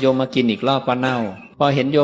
โยมมากินอีกรอบก็เน่า พอเห็นโยม